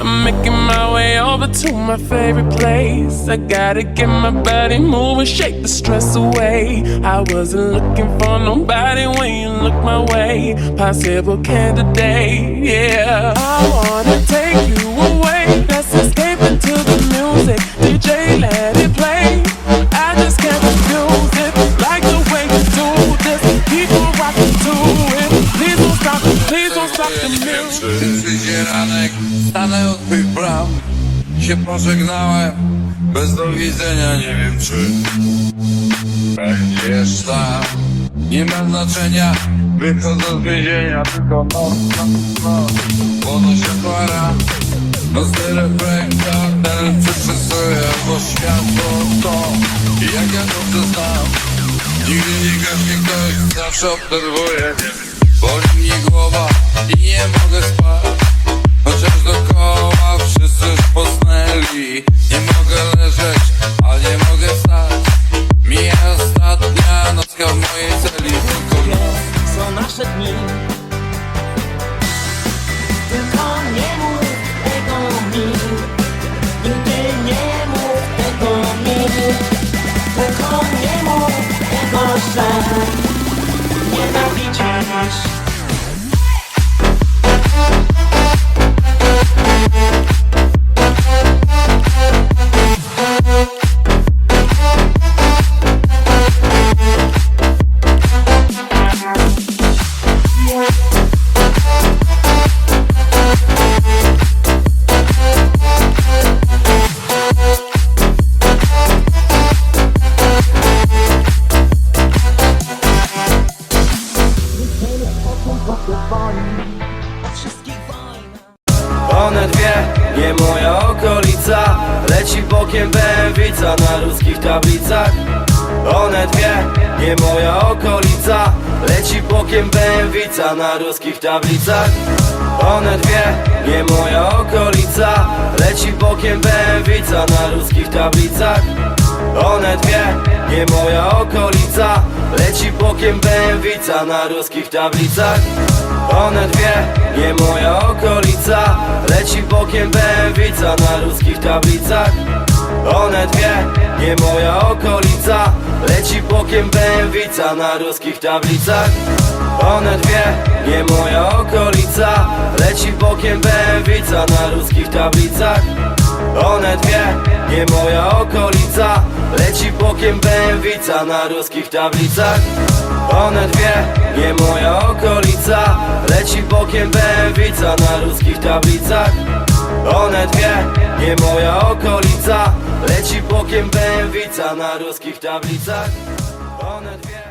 I'm making my way over to my favorite place. I gotta get my body moving, shake the stress away. I wasn't looking for nobody when you look my way. Possible candidate, yeah. I wanna take you Przyjdzie ranek, stanę od twych bram. Się pożegnałem, bez do widzenia nie wiem czy Będziesz tam. Nie ma znaczenia, wychodzę z więzienia Tylko no, no, no. Woda się para, nocny reflektor Ten przetrzesuje, bo światło to. Jak ja dobrze znam Nigdy nie gaśnie ktoś, zawsze obserwuję Boli mnie głowa i nie mogę spać. Chociaż dookoła wszyscy już posnęli. Nie mogę leżeć, ale nie mogę stać Mija ostatnia nocka w mojej celi. Tylko noc są nasze dni Tylko nie mów tego mi. Nigdy nie mów tego mi. Tylko nie mów tego, że Nienawidzisz One dwie, nie moja okolica. Leci bokiem bęwica na ruskich tablicach. One dwie, nie moja okolica. Leci bokiem bęwica na ruskich tablicach. One dwie, nie moja okolica. Leci bokiem bęwica na ruskich tablicach. One dwie, nie moja okolica Leci bokiem bęwica na ruskich tablicach. One dwie, nie moja okolica Leci bokiem bęwica na ruskich tablicach. One dwie, nie moja okolica Leci bokiem bęwica na ruskich tablicach One dwie, nie moja okolica. Leci bokiem bęwica na ruskich tablicach. One dwie, nie moja okolica. Leci bokiem bęwica na ruskich tablicach. One dwie, nie moja okolica. Leci bokiem bęwica na ruskich tablicach. One dwie, nie moja okolica. Leci bokiem bęwica na ruskich tablicach. One dwie